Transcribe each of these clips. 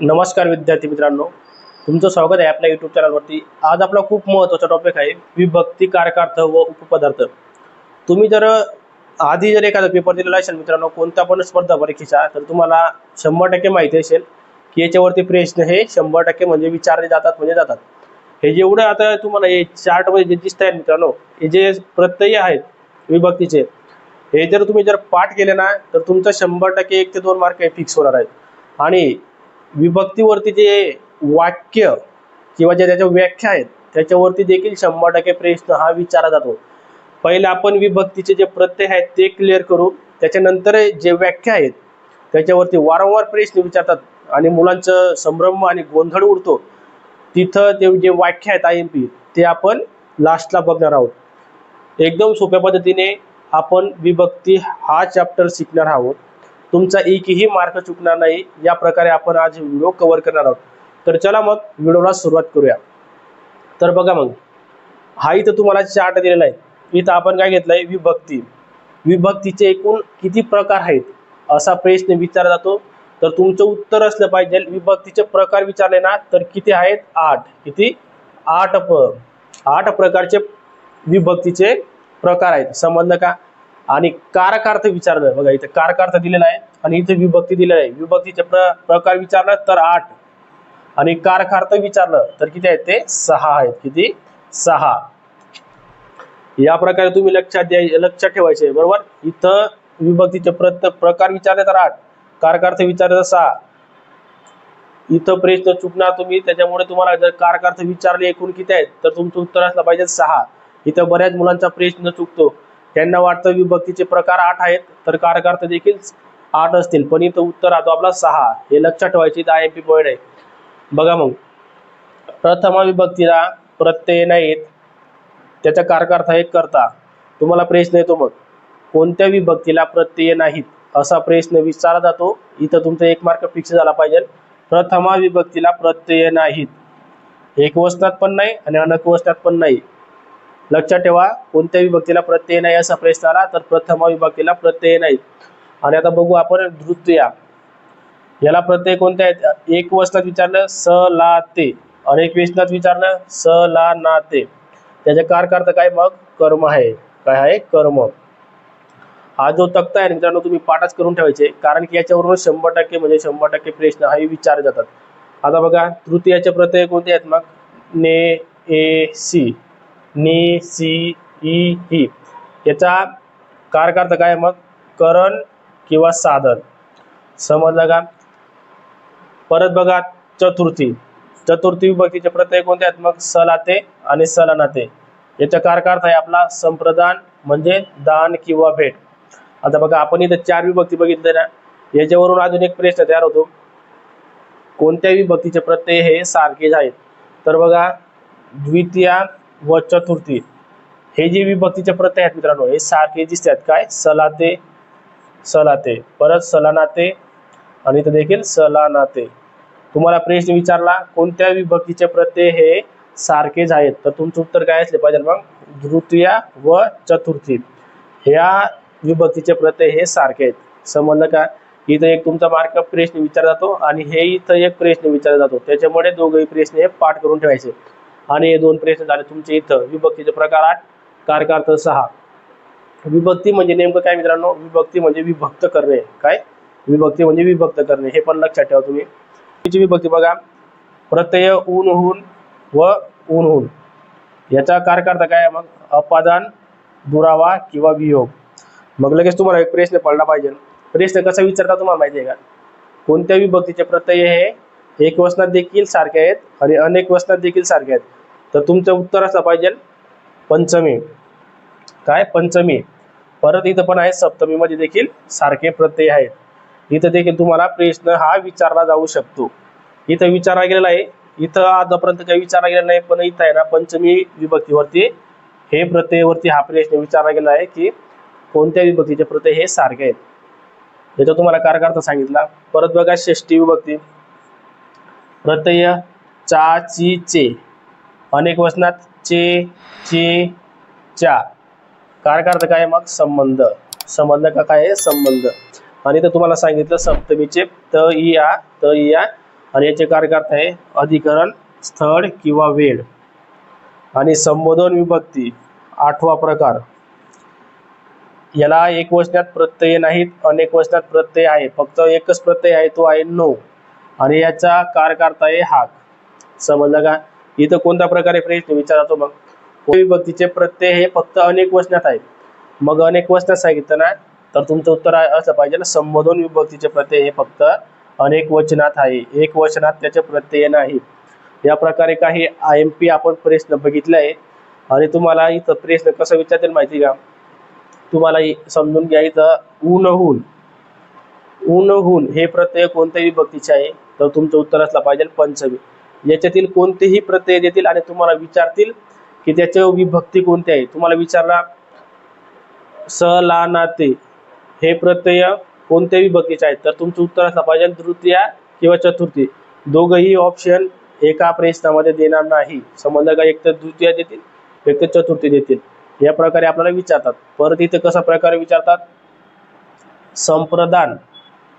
नमस्कार विद्यार्थी मित्रांनो. तुमचं स्वागत आहे आपल्या यूट्यूब चॅनलवरती आज आपला खूप महत्त्वाचा टॉपिक आहे विभक्ती कारकार्थ व उपपदार्थ. तुम्ही जर आधी जर एखादा पेपर दिलेला असेल मित्रांनो कोणत्या पण स्पर्धा परीक्षेचा तर तुम्हाला शंभर टक्के माहिती असेल की याच्यावरती प्रश्न हे शंभर टक्के म्हणजे विचारले जातात म्हणजे जातात. हे जेवढं आता तुम्हाला हे चार्टमध्ये जे दिसत आहेत मित्रांनो हे जे प्रत्यय आहेत विभक्तीचे हे जर तुम्ही जर पाठ केले ना तर तुमचं शंभर टक्के एक ते दोन मार्क हे फिक्स होणार आहेत. आणि विभक्तीवरती जे वाक्य किंवा ज्या त्याच्या व्याख्या आहेत त्याच्यावरती देखील शंभर टक्के प्रश्न हा विचारला जातो. पहिले आपण विभक्तीचे जे प्रत्यय आहेत ते क्लिअर करू. त्याच्यानंतर जे व्याख्या आहेत त्याच्यावरती वारंवार प्रश्न विचारतात आणि मुलांचं संभ्रम आणि गोंधळ उडतो. तिथं ते जे वाक्य आहेत आय एम पी ते आपण लास्टला बघणार आहोत. एकदम सोप्या पद्धतीने आपण विभक्ती हा चॅप्टर शिकणार आहोत. तुमचा एकही मार्क चुकणार नाही या प्रकारे आपण आज व्हिडिओ कव्हर करणार आहोत. तर चला मग व्हिडिओला सुरुवात करूया. तर बघा मग हा इथं तुम्हाला चार्ट दिलेला आहे. इथं आपण काय घेतलंय? विभक्ती. विभक्तीचे एकूण किती प्रकार आहेत? असा प्रश्न विचारला जातो. तर तुमचं उत्तर असलं पाहिजे. विभक्तीचे प्रकार विचारले ना तर किती आहेत? आठ. किती? आठ प आठ प्रकारचे विभक्तीचे प्रकार आहेत. समजलं का? आणि कारकार्थ विचारलं. बघा इथे कारकार्थ दिलेला आहे आणि इथे विभक्ती दिलेला आहे. विभक्तीचे प्र प्रकार विचारलं तर आठ. आणि कारकार्थ विचारलं तर किती आहेत ते? सहा आहेत. किती? सहा. या प्रकारे तुम्ही लक्षात द्याय लक्षात ठेवायचे बरोबर? इथं विभक्तीचे प्रकार विचारले तर आठ. कारकार्थ विचारले तर सहा. इथं प्रश्न चुकणार तुम्ही. त्याच्यामुळे तुम्हाला जर कारकार्थ विचारले एकूण किती आहेत तर तुमचं उत्तर असलं पाहिजे सहा. इथं बऱ्याच मुलांचा प्रश्न चुकतो. त्यांना वाटतं विभक्तीचे प्रकार आठ आहेत तर कारकार्थ देखील आठ असतील. पण इथं उत्तर राहतो आपला सहा. हे लक्षात ठेवायचे दहा आय एम पी पॉईंट आहे. बघा मग. प्रथमा विभक्तीला प्रत्यय नाहीत. त्याचा कारकार्थ एक करता. तुम्हाला प्रश्न येतो मग. कोणत्या विभक्तीला प्रत्यय नाहीत? असा प्रश्न विचारला जातो. इथं तुमचा एक मार्क फिक्स झाला पाहिजे. प्रथमा विभक्तीला प्रत्यय नाहीत. एक वचनात पण नाही आणि अनकवचनात पण नाही. लक्षात ठेवा कोणत्या विभक्तीला प्रत्यय नाही असा प्रश्न आला तर प्रथमा विभक्तीला प्रत्यय नाही. आणि आता बघू आपण द्वितीया याला प्रत्यय कोणते आहेत? एक वचनात विचारलं स ला ते. अनेक वेचनात विचारलं स ला ना ते. त्याचे कारकार्थ काय मग? कर्म आहे. काय आहे? कर्म. हा जो तक्ता आहे मित्रांनो तुम्ही पाठच करून ठेवायचे. कारण की याच्यावरून शंभर टक्के म्हणजे शंभर टक्के प्रश्न हा विचारले जातात. आता बघा तृतीयाचे प्रत्यय कोणते आहेत मग? ने ए सी. नि सी ई ही. याचा कारकार्थ काय मग? करण किंवा साधन. समजलं का? परत बघा चतुर्थी. चतुर्थी विभक्तीचे प्रत्यय कोणते आहेत? मग सलाते आणि सलानाते. याचा कारकार्थ आहे आपला संप्रदान म्हणजे दान किंवा भेट. आता बघा आपण इथं चार विभक्ती बघितले ना याच्यावरून अजून एक प्रश्न तयार होतो. कोणत्या विभक्तीचे प्रत्यय हे सारखेच आहेत? तर बघा द्वितीया व चतुर्थी. हे जे विभक्तीचे प्रत्यय आहेत मित्रांनो हे सारखे दिसतात. काय? सलाते सलाते. परत सलानाते आणि इथं देखील सलानाते. तुम्हाला प्रश्न विचारला कोणत्या विभक्तीचे प्रत्यय हे सारखेच आहेत? तर तुमचं उत्तर काय असले पाहिजे मग? द्वितीया व चतुर्थी. ह्या विभक्तीचे प्रत्यय हे सारखे आहेत. समजलं का इथं एक तुमचा मार्क प्रश्न विचारला जातो आणि हे इथं एक प्रश्न विचारला जातो. त्याच्यामुळे दोघंही प्रश्न हे पाठ करून ठेवायचे. आणि हे दोन प्रश्न झाले तुमचे इथं. विभक्तीचे प्रकार आठ कारकार्थ सहा. विभक्ती म्हणजे नेमकं काय मित्रांनो? विभक्ती म्हणजे विभक्त करणे. काय? विभक्ती म्हणजे विभक्त करणे. हे पण लक्षात ठेवा तुम्ही. तिची विभक्ती बघा. प्रत्यय ऊन व ऊन याचा कारकार्थ काय मग? अपादान दुरावा किंवा वियोग. मग लगेच तुम्हाला एक प्रश्न पडला पाहिजे. प्रश्न कसा विचारता तुम्हाला माहिती आहे का? कोणत्या विभक्तीचे प्रत्यय हे? एक वचनात देखील सारखे आहेत आणि अनेक वचनात देखील सारखे आहेत. तर तुमचं उत्तर असलं पाहिजे. पंचमी. काय? पंचमी. परत इथं पण आहे सप्तमीमध्ये देखील सारखे प्रत्यय आहेत. इथं देखील तुम्हाला प्रश्न हा विचारला जाऊ शकतो. इथं विचारला गेलेला आहे. इथं आतापर्यंत काही विचारला गेला नाही पण इथं आहे ना पंचमी विभक्तीवरती हे प्रत्ययवरती हा प्रश्न विचारला गेला आहे की कोणत्या विभक्तीचे प्रत्यय हे सारखे आहेत. याचा तुम्हाला कारकार्थ सांगितला. परत बघा षष्टी विभक्ती. प्रत्यय चा ची चे. अनेक वचनात चे चे च्या कारकार्थ काय मग? संबंध. संबंध का काय आहे? संबंध. आणि तर तुम्हाला सांगितलं सप्तमीचे त या त या आणि याचे कारकार्थ आहे? अधिकरण स्थळ किंवा वेळ. आणि संबोधन विभक्ती आठवा प्रकार. याला एक वचनात प्रत्यय नाहीत अनेक वचनात प्रत्यय आहे. फक्त एकच प्रत्यय आहे तो आहे नो आणि याचा कारकार्थ आहे? हाक. समजला का? इथं कोणत्या प्रकारे प्रश्न विचारतो मग? विभक्तीचे प्रत्यय हे फक्त अनेक वचनात आहे मग अनेक वचनात सांगितलं ना तर तुमचं उत्तर आहे- असं पाहिजे ना संबोधन विभक्तीचे प्रत्यय हे फक्त अनेक वचनात आहे. एक वचनात त्याचे प्रत्यय नाही. या प्रकारे काही आय एम पी आपण प्रश्न बघितले आहे आणि तुम्हाला इथं प्रश्न कसं विचारतील माहिती का? तुम्हाला समजून घ्या इथं ऊनहून. ऊनहून हे प्रत्यय कोणत्या विभक्तीचे आहे तर तुमचं उत्तर असलं पाहिजे पंचमी. याच्यातील कोणतेही प्रत्यय देतील आणि तुम्हाला विचारतील की त्याचे विभक्ती कोणते आहे? तुम्हाला विचारला स ला नाते हे प्रत्यय कोणत्या विभक्तीचे आहेत? तर तुमचं उत्तर असलं पाहिजे तृतीया किंवा चतुर्थी. दोघही ऑप्शन एका प्रश्नामध्ये देणार नाही. समजलं का एक तर द्वितीय देतील एक तर चतुर्थी देतील. या प्रकारे आपल्याला विचारतात. परत इथे कसा प्रकारे विचारतात? संप्रदान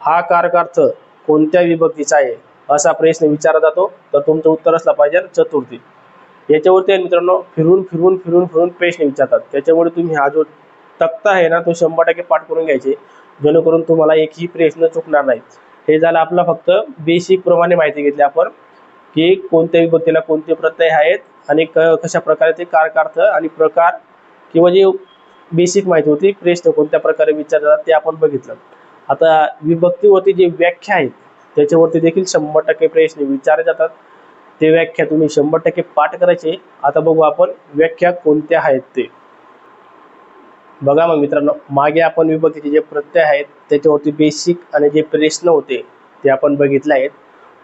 हा कारकार्थ कोणत्या विभक्तीचा आहे? असा प्रश्न विचारला जातो तर तुमचं उत्तर असलं पाहिजे चतुर्थी. याच्यावरती आहे मित्रांनो फिरून फिरून फिरून फिरून प्रश्न विचारतात. त्याच्यामुळे तुम्ही हा जो तक्ता आहे ना तो शंभर टक्के पाठ करून घ्यायचे. जेणेकरून तुम्हाला एकही प्रश्न चुकणार नाही. हे झालं आपलं फक्त बेसिक प्रमाणे माहिती घेतली आपण की कोणत्या विभक्तीला कोणते प्रत्यय आहेत आणि क कशा प्रकारे ते कारकार्थ आणि प्रकार किंवा जे बेसिक माहिती होती प्रश्न कोणत्या प्रकारे विचारतात ते आपण बघितलं. आता विभक्तीवरती जे व्याख्या आहेत त्याच्यावरती देखील शंभर टक्के प्रश्न विचारले जातात. ते व्याख्या तुम्ही शंभर टक्के पाठ करायचे. आता बघू आपण व्याख्या कोणत्या आहेत ते. बघा मग मित्रांनो मागे आपण विभक्तीचे जे प्रत्यय आहेत त्याच्यावरती बेसिक आणि जे प्रश्न होते ते आपण बघितले आहेत.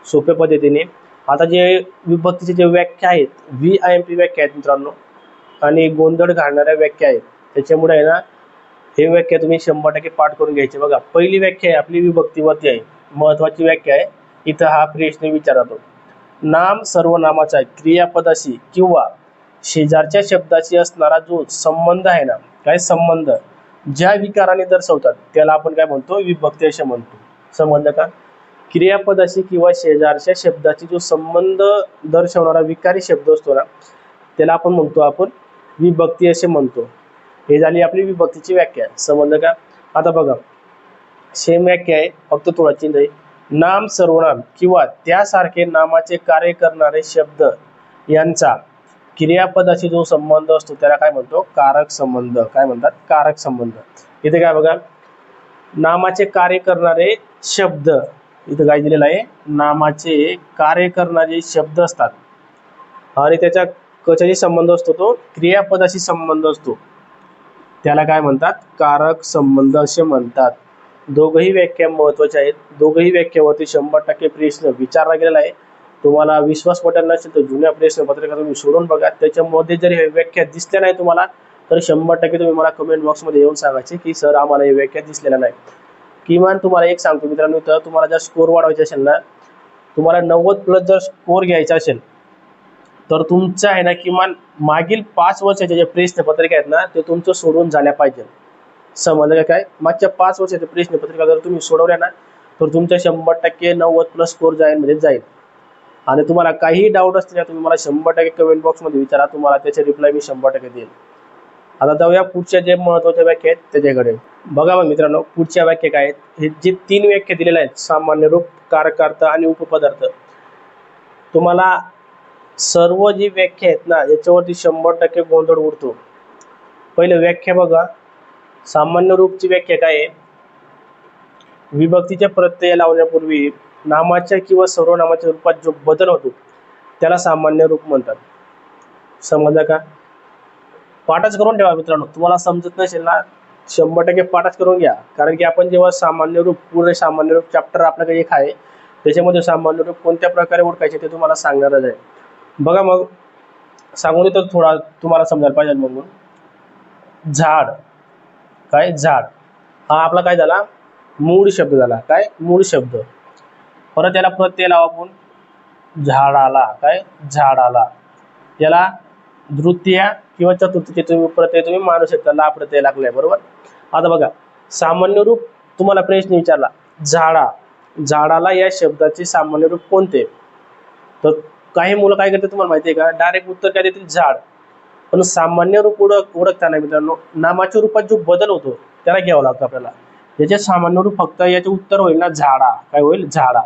सोप्या पद्धतीने. आता जे विभक्तीचे जे व्याख्या आहेत व्ही आय एम पी व्याख्या आहेत मित्रांनो आणि गोंधळ घालणाऱ्या व्याख्या आहेत. त्याच्यामुळे आहे ना हे व्याख्या तुम्ही शंभर टक्के पाठ करून घ्यायची. बघा पहिली व्याख्या आहे आपली विभक्तीवरती आहे. महत्वाची व्याख्या आहे. इथं हा प्रश्न विचारतो. नाम सर्वनामाचा क्रियापदाशी किंवा शेजारच्या शब्दाशी असणारा जो संबंध आहे ना काय संबंध? ज्या विकाराने दर्शवतात त्याला आपण काय म्हणतो? विभक्ती असे म्हणतो. समजलं का? क्रियापदाशी किंवा शेजारच्या शब्दाची जो संबंध दर्शवणारा विकारी शब्द असतो ना त्याला आपण म्हणतो आपण विभक्ती असे म्हणतो. हे झाली आपली विभक्तीची व्याख्या. समजलं का? आता बघा. सेम व्याख्या आहे फक्त थोडा चिन्ह आहे नाम सर्वनाम किंवा त्यासारखे नामाचे कार्य करणारे शब्द यांचा क्रियापदाशी जो संबंध असतो त्याला काय म्हणतो? कारक संबंध. काय म्हणतात? कारक संबंध. इथे काय बघा? नामाचे कार्य करणारे शब्द. इथं काय दिलेलं आहे? नामाचे कार्य करणारे शब्द असतात. आणि त्याच्या कशाशी संबंध असतो तो? क्रियापदाशी संबंध असतो. त्याला काय म्हणतात? कारक संबंध असे म्हणतात. दोघंही व्याख्या महत्त्वाच्या आहेत. दोघंही व्याख्यावरती शंभर टक्के प्रश्न विचारला गेलेला आहे. तुम्हाला विश्वास पटेल नसेल तर जुन्या प्रश्नपत्रिका तुम्ही सोडून बघा. त्याच्यामध्ये जर हे व्याख्या दिसल्या नाही तुम्हाला तर शंभर टक्के तुम्ही मला कमेंट बॉक्समध्ये येऊन सांगायचे की सर आम्हाला हे व्याख्या दिसलेल्या नाही किमान तुम्हाला एक सांगतो मित्रांनो तर तुम्हाला जर स्कोर वाढवायचे असेल ना तुम्हाला नव्वद प्लस जर स्कोर घ्यायचा असेल तर तुमचं आहे ना किमान मागील पाच वर्षाचे जे प्रश्नपत्रिका आहेत ना ते तुमचं सोडून झाल्या पाहिजे समजलं काय? मागच्या पाच वर्षाच्या प्रश्नपत्रिका जर तुम्ही सोडवल्या ना तर तुमच्या शंभर टक्के नव्वद प्लस स्कोर जाईल म्हणजे जाईल. आणि तुम्हाला काही डाऊट असतील तुम्ही मला शंभर टक्के कमेंट बॉक्समध्ये विचारा तुम्हाला त्याचे रिप्लाय मी शंभर टक्के देईल. आता जाऊया पुढच्या जे महत्त्वाच्या व्याख्या आहेत त्याच्याकडे. बघा मग मित्रांनो पुढच्या व्याख्या काय आहेत? हे जे तीन व्याख्या दिलेल्या आहेत सामान्य रूप कारकार्थ आणि उपपदार्थ. तुम्हाला सर्व जी व्याख्या आहेत ना याच्यावरती शंभर टक्के गोंधळ उडतो. पहिले व्याख्या बघा. सामान्य रूपची व्याख्या काय आहे? विभक्तीच्या प्रत्यय लावण्यापूर्वी नामाच्या किंवा सर्वनामाच्या रूपात जो बदल होतो त्याला सामान्य रूप म्हणतात. समजलं का? पाठच करून ठेवा मित्रांनो. तुम्हाला समजत नसेल ना शंभर टक्के पाठच करून घ्या. कारण की आपण जेव्हा सामान्य रूप पूर्ण सामान्य रूप चॅप्टर आपल्याकडे एक आहे त्याच्यामध्ये सामान्य रूप कोणत्या प्रकारे ओळखायचे ते तुम्हाला सांगणारच आहे. बघा मग सांगून तर थोडा तुम्हाला समजायला पाहिजे म्हणून. झाड. काय? झाड. हा आपला काय झाला? मूळ शब्द झाला. काय? मूळ शब्द. परत याला प्रत्यय लावा आपण. झाडाला काय? झाडाला याला द्वितीया किंवा चतुर्थीचे तुम्ही प्रत्यय तुम्ही मानू शकता. ला प्रत्यय लागलाय. बरोबर? आता बघा. सामान्य रूप तुम्हाला प्रश्न विचारला. झाडा. झाडाला या शब्दाचे सामान्य रूप कोणते? तर काही मुलं काय करते तुम्हाला माहिती आहे का? डायरेक्ट उत्तर काय देतील? झाड. पण सामान्य रूप ओळख ओळखताना मित्रांनो. नामाच्या रूपात जो बदल होतो त्याला घ्यावं लागतं आपल्याला. याचे सामान्य रूप फक्त याचे उत्तर होईल ना झाडा. काय होईल? झाडा.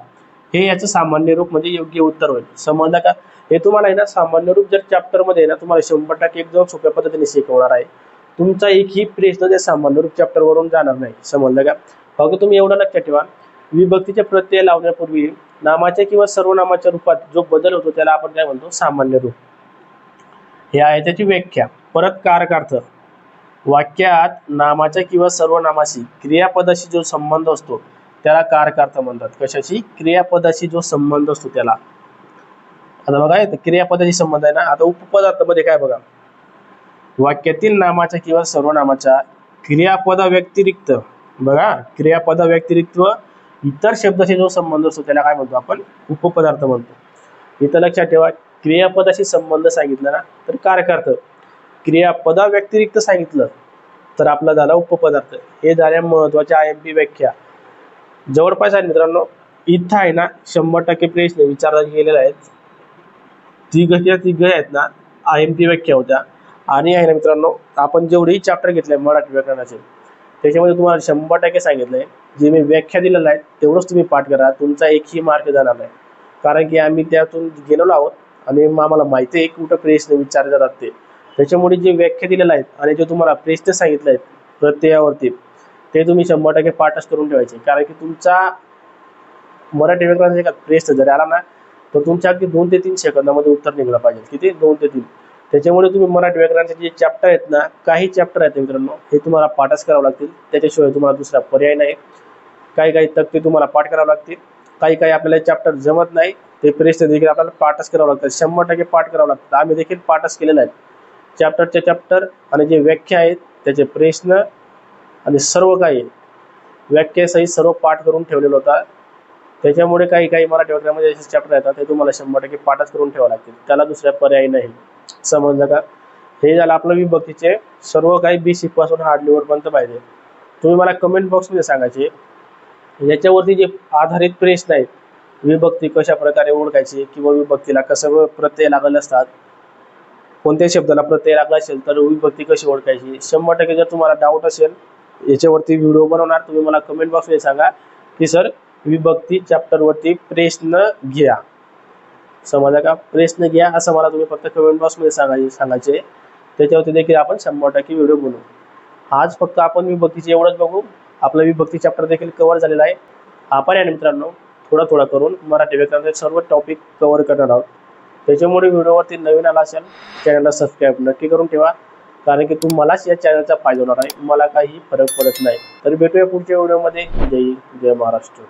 हे याचं सामान्य रूप म्हणजे योग्य उत्तर होईल. समजलं का? हे तुम्हाला आहे ना सामान्य रूप जर चॅप्टरमध्ये आहे ना तुम्हाला शंभर टक्के एकदम सोप्या पद्धतीने शिकवणार आहे. तुमचा एकही प्रश्न त्या सामान्य रूप चॅप्टरवरून जाणार नाही. समजलं का? फक्त तुम्ही एवढं लक्षात ठेवा. विभक्तीचे प्रत्यय लावण्यापूर्वी नामाच्या किंवा सर्वनामाच्या रूपात जो बदल होतो त्याला आपण काय म्हणतो? सामान्य रूप. हे आहे त्याची व्याख्या. परत कारकार्थ. वाक्यात नामाच्या किंवा सर्वनामाशी क्रियापदाशी जो संबंध असतो त्याला कारकार्थ म्हणतात. कशाशी? क्रियापदाशी जो संबंध असतो त्याला. आता बघा क्रियापदाशी संबंध आहे ना? आता उपपदार्थामध्ये काय बघा? वाक्यातील नामाच्या किंवा सर्वनामाच्या क्रियापदा व्यतिरिक्त बघा क्रियापदा व्यतिरिक्त इतर शब्दाशी जो संबंध असतो त्याला काय म्हणतो आपण? उपपदार्थ म्हणतो. इथं लक्षात ठेवा क्रियापदाशी संबंध सांगितला ना तर कारकार्थ क्रियापदा व्यतिरिक्त सांगितलं तर आपला झाला उपपदार्थ. हे झाल्या महत्त्वाच्या आय एम पी व्याख्या. जवळपास आहे मित्रांनो इथं आहे ना शंभर टक्के प्रश्न विचारला गेलेला आहेत तिघच्या तिघ आहेत ना आय एम पी व्याख्या होत्या. आणि आहे ना मित्रांनो आपण जेवढेही चॅप्टर घेतले मराठी व्याकरणाचे त्याच्यामध्ये तुम्हाला शंभर टक्के सांगितलंय. जे मी व्याख्या दिलेलं आहे तेवढंच तुम्ही पाठ करा. तुमचा एकही मार्क जाणार नाही. कारण की आम्ही त्यातून गेलेलो आहोत. आणि आम्हाला माहिती आहे कुठं प्रेसने विचारले जातात ते. त्याच्यामुळे जे व्याख्या दिलेल्या आहेत आणि जे तुम्हाला प्रेसने सांगितले आहेत प्रत्ययावरती ते तुम्ही शंभर टक्के पाठच करून ठेवायचे. कारण की तुमचा मराठी व्याकरणाचा एका प्रेस जर आला ना तर तुमच्या अगदी दोन ते तीन सेकंदामध्ये उत्तर निघलं पाहिजे. किती? दोन ते तीन. त्याच्यामुळे तुम्ही मराठी व्याकरणाचे जे चॅप्टर आहेत ना काही चॅप्टर आहेत मित्रांनो हे तुम्हाला पाठच करावं लागतील. त्याच्याशिवाय तुम्हाला दुसरा पर्याय नाही. काही काही तक्ते तुम्हाला पाठ करावं लागतील. काही काही आपल्याला चॅप्टर जमत नाही ते प्रश्न देखील आपल्याला पाठच करावं लागतात शंभर टक्के पाठ करावं लागतं. आम्ही देखील पाठच केलेला आहे चॅप्टरचे चॅप्टर आणि जे व्याख्या आहेत त्याचे प्रश्न आणि सर्व काही व्याख्यासहित सर्व पाठ करून ठेवलेला होता. त्याच्यामुळे काही काही मराठी व्याकरणामध्ये असे चॅप्टर येतात ते तुम्हाला शंभर टक्के पाठच करून ठेवावं लागतील. त्याला दुसऱ्या पर्याय नाही. समजलं का? हे झालं आपलं विभक्तीचे सर्व काही बेसिकपासून हार्ड लेवलपर्यंत पाहिजे. तुम्ही मला कमेंट बॉक्समध्ये सांगायचे याच्यावरती जे आधारित प्रश्न आहेत विभक्ती कशा प्रकारे ओळखायची किंवा विभक्तीला कसं प्रत्यय लागले असतात कोणत्या शब्दाला प्रत्यय लागला असेल तर विभक्ती कशी ओळखायची शंभर टक्के जर तुम्हाला डाऊट असेल याच्यावरती व्हिडिओ बनवणार तुम्ही मला कमेंट बॉक्समध्ये सांगा की सर विभक्ती चॅप्टरवरती प्रश्न घ्या. समजा का? प्रश्न घ्या असं मला तुम्ही फक्त कमेंट बॉक्समध्ये सांगायचे सांगायचे. त्याच्यावरती देखील आपण शंभर टक्के व्हिडिओ बनवू. आज फक्त आपण विभक्तीचे एवढंच बघू. आपला विभक्ती चॅप्टर देखील कव्हर झालेला आहे. आपण या मित्रांनो थोडा थोडा करून मराठी व्याकरणाचे सर्व टॉपिक कव्हर करणार आहोत. त्याच्यामुळे व्हिडिओवरती नवीन आला असेल चॅनलला सबस्क्राईब नक्की करून ठेवा. कारण की तुम्हालाच या चॅनलचा फायदा होणार आहे. मला काही फरक पडत नाही. तर भेटूया पुढच्या व्हिडिओमध्ये. जय जय महाराष्ट्र.